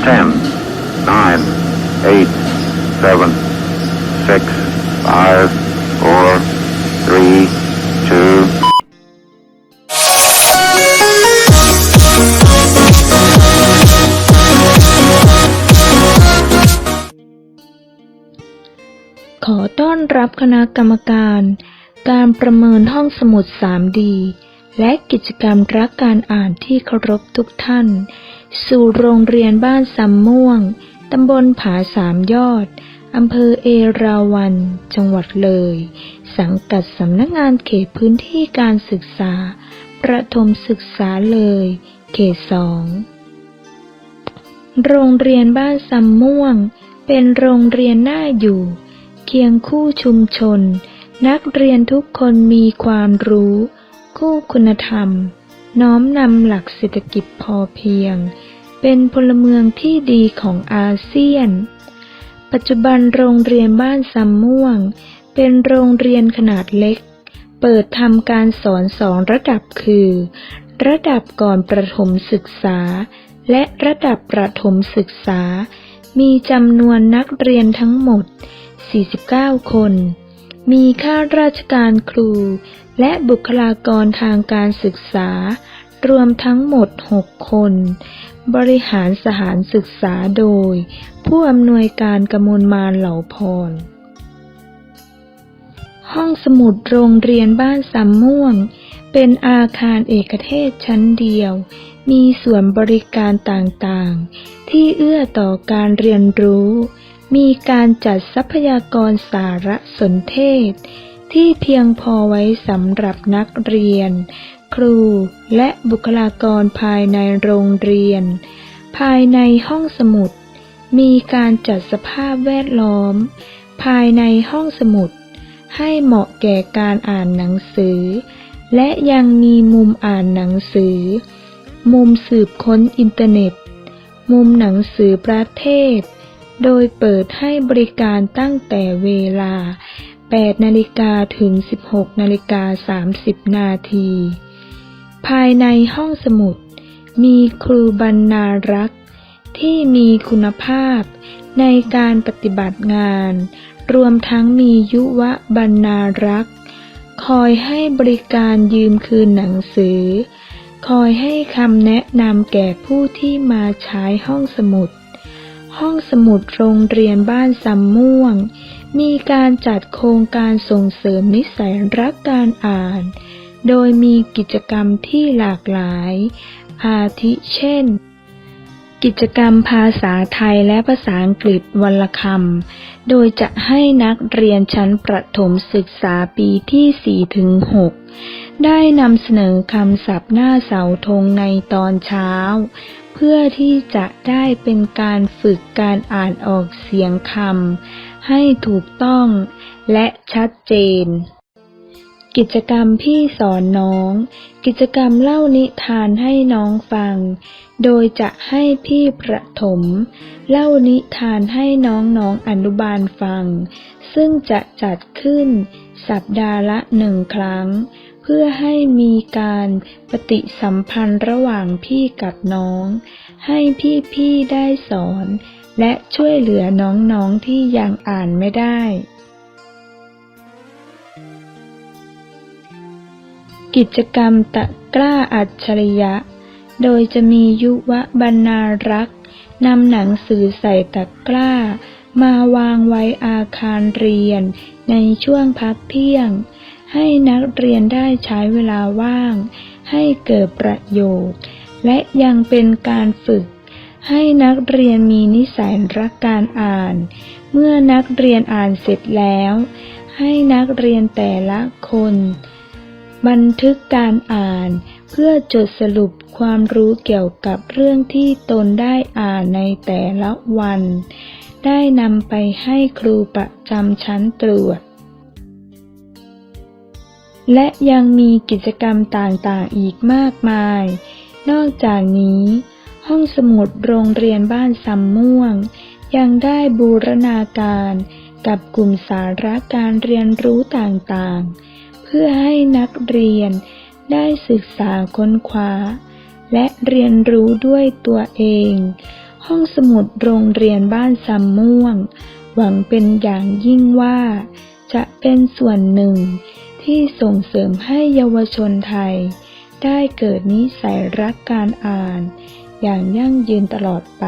10, 9, 8, 7, 6, 5, 4, 3, 2, ขอต้อนรับคณะกรรมการ การประเมินห้องสมุด 3D และกิจกรรมรักการอ่านที่เคารพทุกท่าน สู่โรงเรียนบ้านสำม่วง ตำบลผาสามยอด อำเภอเอราวัณ จังหวัดเลย สังกัดสำนักงานเขตพื้นที่การศึกษา ประถมศึกษาเลย เขตสอง โรงเรียนบ้านสำม่วง เป็นโรงเรียนน่าอยู่ เคียงคู่ชุมชน นักเรียนทุกคนมีความรู้ คู่คุณธรรม น้อมนำหลักเศรษฐกิจพอเพียง เป็นพลเมืองที่ดีของอาเซียน ปัจจุบันโรงเรียนบ้านสำม่วง เป็นโรงเรียนขนาดเล็ก เปิดทำการสอนสองระดับคือ ระดับก่อนประถมศึกษา และระดับประถมศึกษา มีจำนวนนักเรียนทั้งหมด 49 คนมีข้าราชการครู และบุคลากรทางการศึกษา รวมทั้งหมด 6 คน บริหารสถานศึกษาโดย ผู้อำนวยการกมลมานเหล่าพร ห้องสมุดโรงเรียนบ้านสำม่วง เป็นอาคารเอกเทศชั้นเดียว มีส่วนบริการต่างๆ ที่เอื้อต่อการเรียนรู้ มีการจัดทรัพยากรสารสนเทศ ที่เพียงพอไว้สำหรับนักเรียน ครูและบุคลากรภายในโรงเรียน ภายในห้องสมุด มีการจัดสภาพแวดล้อม ภายในห้องสมุด ให้เหมาะแก่การอ่านหนังสือ และยังมีมุมอ่านหนังสือ มุมสืบค้นอินเทอร์เน็ต มุมหนังสือประเทศ โดยเปิดให้บริการตั้งแต่เวลา 8นาฬิกาถึง 16นาฬิกา30 นาที ภายในห้องสมุด มีครูบรรณารักษ์ที่มีคุณภาพในการปฏิบัติงาน รวมทั้งมียุวบรรณารักษ์คอยให้บริการยืมคืนหนังสือ คอยให้คำแนะนำแก่ผู้ที่มาใช้ห้องสมุด ห้องสมุดโรงเรียนบ้านสำม่วง มีการจัดโครงการส่งเสริมนิสัยรักการอ่าน โดยมีกิจกรรมที่หลากหลาย อาทิเช่น กิจกรรมภาษาไทยและภาษาอังกฤษวันละคำ โดยจะให้นักเรียนชั้นประถมศึกษาปีที่4ถึง6ได้นำเสนอคำศัพท์หน้าเสาธงในตอนเช้า เพื่อที่จะได้เป็นการฝึกการอ่านออกเสียงคำให้ถูกต้องและชัดเจน กิจกรรมพี่สอนน้อง กิจกรรมเล่านิทานให้น้องฟัง โดยจะให้พี่ประถม เล่านิทานให้น้องน้องๆอนุบาลฟัง ซึ่งจะจัดขึ้นสัปดาห์ละหนึ่งครั้ง พื่อให้มีการปฏิสัมพันธ์ระหว่างพี่กับน้อง ให้พี่ๆได้สอน และช่วยเหลือน้องๆที่ยังอ่านไม่ได้ กิจกรรมตะกร้าอัจฉริยะ โดยจะมียุวบรรณารักษ์นำหนังสือใส่ตะกร้ามาวางไว้อาคารเรียนในช่วงพักเที่ยง ให้นักเรียนได้ใช้เวลาว่าง ให้เกิดประโยชน์ และยังเป็นการฝึก ให้นักเรียนมีนิสัยรักการอ่าน เมื่อนักเรียนอ่านเสร็จแล้ว ให้นักเรียนแต่ละคน บันทึกการอ่าน เพื่อจดสรุปความรู้เกี่ยวกับเรื่องที่ตนได้อ่านในแต่ละวัน ได้นำไปให้ครูประจำชั้นตรวจ และยังมีกิจกรรมต่างๆอีกมากมาย นอกจากนี้ ห้องสมุดโรงเรียนบ้านสำม่วง ยังได้บูรณาการกับกลุ่มสาระการเรียนรู้ต่างๆ เพื่อให้นักเรียนได้ศึกษาค้นคว้า และเรียนรู้ด้วยตัวเอง ห้องสมุดโรงเรียนบ้านซำม่วง หวังเป็นอย่างยิ่งว่า จะเป็นส่วนหนึ่ง ที่ส่งเสริมให้เยาวชนไทย ได้เกิดนิสัยรักการอ่าน อย่างยั่งยืนตลอดไป